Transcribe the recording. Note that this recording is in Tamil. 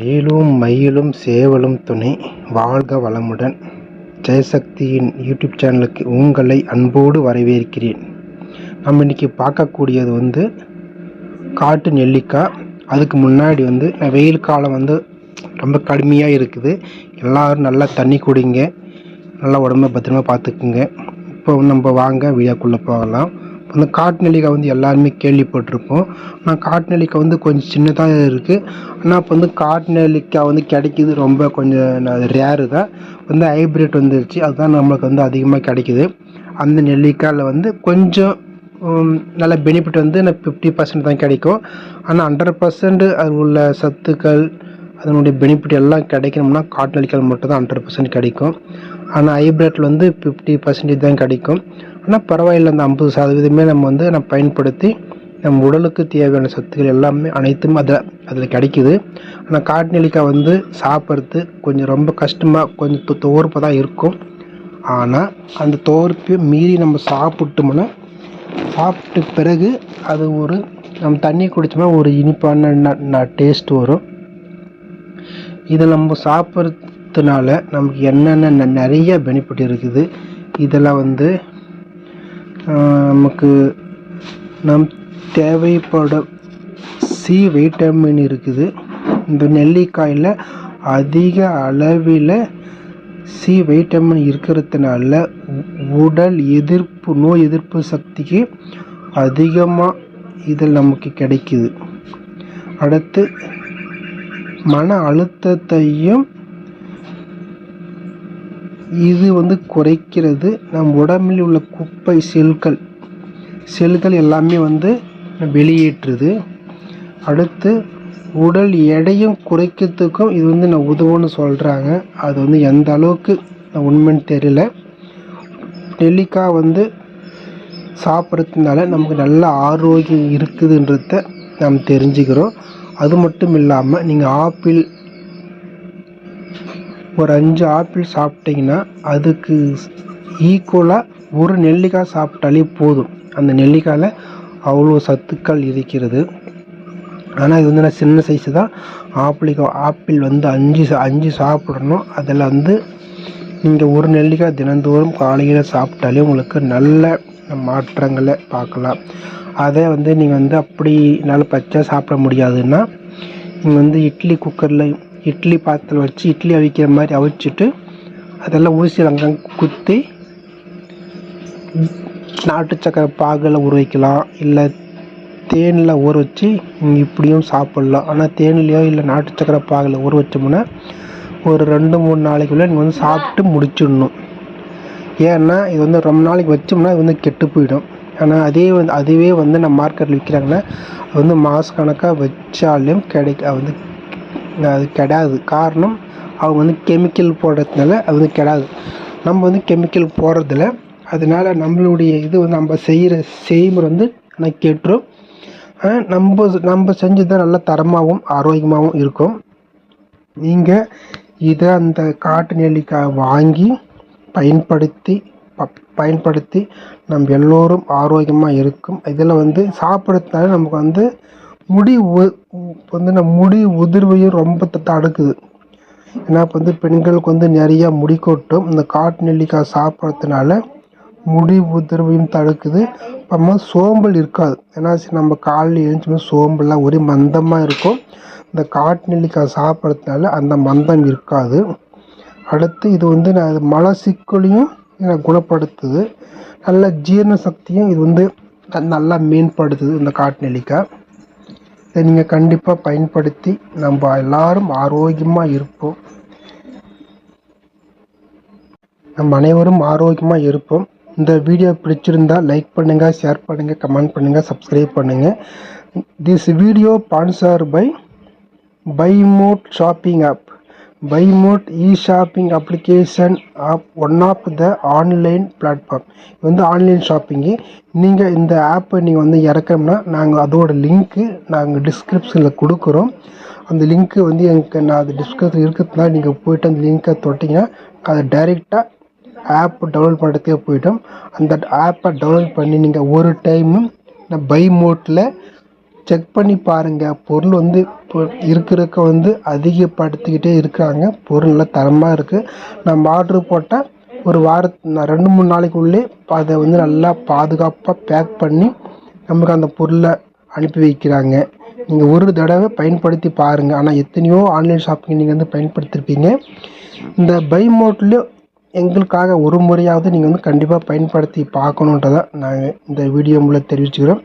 வேலும் மயிலும் சேவலும் துணை. வாழ்க வளமுடன். ஜெயசக்தியின் யூடியூப் சேனலுக்கு உங்களை அன்போடு வரவேற்கிறேன். நம்ம இன்றைக்கி பார்க்கக்கூடியது வந்து காட்டு நெல்லிக்காய். அதுக்கு முன்னாடி வந்து வெயில் காலம் வந்து ரொம்ப கடுமையாக இருக்குது. எல்லோரும் நல்லா தண்ணி குடிங்க. நல்லா உடம்ப பத்திரமா பார்த்துக்குங்க. இப்போ நம்ம வாங்க வீடியோக்குள்ளே போகலாம். அந்த காட்டு நெல்லிக்காய் வந்து எல்லாருமே கேள்விப்பட்டிருப்போம். ஆனால் காட்டு நெல்லிக்காய் வந்து கொஞ்சம் சின்னதாக இருக்குது ஆனால் இப்போ வந்து காட்டு நெல்லிக்காய் வந்து கிடைக்கிது ரொம்ப கொஞ்சம் ரேரு தான். வந்து ஹைப்ரிட் வந்துருச்சு. அதுதான் நம்மளுக்கு வந்து அதிகமாக கிடைக்கிது. அந்த நெல்லிக்காயில் வந்து கொஞ்சம் நல்ல பெனிஃபிட் வந்து ஃபிஃப்டி பர்சன்ட் தான் கிடைக்கும். ஆனால் ஹண்ட்ரட் பர்சன்ட் அது உள்ள சத்துக்கள் அதனுடைய பெனிஃபிட் எல்லாம் கிடைக்கணும்னா காட்டு நெல்லிக்காய் மட்டும் தான் ஹண்ட்ரட் பர்சன்ட் கிடைக்கும். ஆனால் ஹைப்ரிட்டில் வந்து ஃபிஃப்டி பர்சன்டேஜ் தான் கிடைக்கும். ஆனால் பரவாயில்லை. அந்த ஐம்பது சதவீதமே நம்ம வந்து நம்ம பயன்படுத்தி நம்ம உடலுக்கு தேவையான சத்துக்கள் எல்லாமே அனைத்தும் அதில் அதில் கிடைக்குது. ஆனால் காட்டு நெல்லிக்காய் வந்து சாப்பிட்றது கொஞ்சம் ரொம்ப கஷ்டமாக கொஞ்சம் தோர்ப்பாக தான் இருக்கும். ஆனால் அந்த தோர்ப்பை மீறி நம்ம சாப்பிட்டோம்னா சாப்பிட்ட பிறகு அது ஒரு நம்ம தண்ணி குடித்தோம்னா ஒரு இனிப்பான டேஸ்ட் வரும். இதை நம்ம சாப்பிட்றதுனால நமக்கு என்னென்ன நிறைய பெனிஃபிட் இருக்குது. இதெல்லாம் வந்து நமக்கு நம் தேவைப்பட சி வைட்டமின் இருக்குது. இந்த நெல்லிக்காயில் அதிக அளவில் சி வைட்டமின் இருக்கிறதுனால உடல் எதிர்ப்பு நோய் எதிர்ப்பு சக்திக்கு அதிகமாக இதில் நமக்கு கிடைக்குது. அடுத்து மன அழுத்தத்தையும் இது வந்து குறைக்கிறது. நம் உடம்பில் உள்ள குப்பை செல்கள் செல்கள் எல்லாமே வந்து வெளியேற்றுது. அடுத்து உடல் எடையும் குறைக்கிறதுக்கும் இது வந்து நான் உதவும்னு சொல்கிறாங்க அது வந்து எந்த அளவுக்கு உண்மைன்னு தெரியல. நெல்லிக்காய் வந்து சாப்பிட்றதுனால நமக்கு நல்ல ஆரோக்கியம் இருக்குதுன்றத நாம் தெரிஞ்சுக்கிறோம். அது மட்டும் இல்லாமல் நீங்கள் ஆப்பிள் ஒரு அஞ்சு ஆப்பிள் சாப்பிட்டிங்கன்னா அதுக்கு ஈக்குவலாக ஒரு நெல்லிக்காய் சாப்பிட்டாலே போதும். அந்த நெல்லிக்காயில் அவ்வளோ சத்துக்கள் இருக்கிறது. ஆனால் இது வந்து நான் சின்ன சைஸு தான். ஆப்பிளிக்கு ஆப்பிள் வந்து அஞ்சு அஞ்சு சாப்பிடணும். அதில் வந்து நீங்கள் ஒரு நெல்லிக்காய் தினந்தோறும் காலையில் சாப்பிட்டாலே உங்களுக்கு நல்ல மாற்றங்களை பார்க்கலாம். அதே வந்து நீங்கள் வந்து அப்படி என்னால் பச்சை சாப்பிட முடியாதுன்னா நீங்கள் வந்து இட்லி குக்கரில் இட்லி பாத்திரத்தில் வச்சு இட்லி அவிக்கிற மாதிரி அவிச்சிட்டு அதெல்லாம் ஊசி அங்கங்கே குத்தி நாட்டு சக்கரை பாகில் ஊற வைக்கலாம். இல்லை தேனில் ஊற வச்சு இப்படியும் சாப்பிட்லாம். ஆனால் தேனிலையோ இல்லை நாட்டு சக்கரை பாகில் ஊற வச்சோம்னா ஒரு ரெண்டு மூணு நாளைக்குள்ளே நீங்கள் வந்து சாப்பிட்டு முடிச்சிடணும். ஏன்னா இது வந்து ரொம்ப நாளைக்கு வச்சோம்னா அது வந்து கெட்டு போயிடும். ஆனால் அதே வந்து அதுவே வந்து நம்ம மார்க்கெட்டில் விற்கிறாங்கன்னா அது வந்து மாதக்கணக்காக வச்சாலும் கிடைக்க வந்து அது கெடாது. காரணம் அவங்க வந்து கெமிக்கல் போடுறதுனால அது வந்து கெடாது. நம்ம வந்து கெமிக்கல் போடுறதில்ல. அதனால் நம்மளுடைய இது வந்து நம்ம செய்கிற செய்முறை வந்து ஆனால் கெட்டுரும். நம்ம நம்ம செஞ்சது தான் நல்லா தரமாகவும் ஆரோக்கியமாகவும் இருக்கும். நீங்கள் இதை அந்த காட்டு நெல்லிக்காய் வாங்கி பயன்படுத்தி பயன்படுத்தி நம்ம எல்லோரும் ஆரோக்கியமாக இருக்கும். இதில் வந்து சாப்பிட்றதுனால நமக்கு வந்து முடி வந்து நம்ம முடி உதிர்வையும் ரொம்ப தடுக்குது ஏன்னா இப்போ வந்து பெண்களுக்கு வந்து நிறையா முடி கொட்டும். இந்த காட்டு நெல்லிக்காய் சாப்பிட்றதுனால முடி உதிர்வையும் தடுக்குது. அப்புறமா சோம்பல் இருக்காது. ஏன்னா நம்ம காலையில் எழுந்துச்சுமே சோம்பல்லாம் ஒரே மந்தமாக இருக்கும். இந்த காட்டு நெல்லிக்காய் சாப்பிட்றதுனால அந்த மந்தம் இருக்காது. அடுத்து இது வந்து நான் மழை சிக்கலையும் குணப்படுத்துது. நல்ல ஜீரண சக்தியும் இது வந்து நல்லா மேம்படுத்துது இந்த காட்டு நெல்லிக்காய். இதை நீங்கள் கண்டிப்பாக பயன்படுத்தி நம்ம எல்லாரும் ஆரோக்கியமாக இருப்போம். நம்ம அனைவரும் ஆரோக்கியமாக இருப்போம். இந்த வீடியோ பிடிச்சிருந்தா லைக் பண்ணுங்கள் ஷேர் பண்ணுங்கள் கமெண்ட் பண்ணுங்கள் சப்ஸ்கிரைப் பண்ணுங்கள் this video sponsor by by Mod shopping app by Mod e shopping application app one of the online platform இது வந்து ஆன்லைன் ஷாப்பிங்கு நீங்கள் இந்த ஆப்பை நீங்கள் வந்து இறக்கணும்னா நாங்கள் அதோட லிங்க்கு நாங்கள் டிஸ்கிரிப்ஷனில் கொடுக்குறோம். அந்த லிங்க்கு வந்து எனக்கு நான் அது டிஸ்கிரிப்ஷன் இருக்கிறதுனால நீங்கள் போய்ட்டு அந்த லிங்க்கை தொட்டிங்கன்னா அதை டைரெக்டாக ஆப் டவுன்லோட் பண்ணுறதுக்கே போய்ட்டோம் அந்த ஆப்பை டவுன்லோட் பண்ணி நீங்கள் ஒரு டைமும் பை மோட்டில் செக் பண்ணி பாருங்கள் பொருள் வந்து இப்போ இருக்க இருக்க வந்து அதிகப்படுத்திக்கிட்டே இருக்கிறாங்க பொருள் நல்லா தரமாக இருக்குது நம்ம ஆர்டர் போட்டால் ஒரு வார ரெண்டு மூணு நாளைக்குள்ளே அதை வந்து நல்லா பாதுகாப்பாக பேக் பண்ணி நமக்கு அந்த பொருளை அனுப்பி வைக்கிறாங்க. நீங்கள் ஒரு தடவை பயன்படுத்தி பாருங்கள் ஆனால் எத்தனையோ ஆன்லைன் ஷாப்பிங் நீங்கள் வந்து பயன்படுத்தியிருப்பீங்க இந்த பை மோட்லேயும் எங்களுக்காக ஒரு முறையாவது நீங்கள் வந்து கண்டிப்பாக பயன்படுத்தி பார்க்கணுன்றதை நாங்கள் இந்த வீடியோ மூலம் தெரிவிச்சுக்கிறோம்.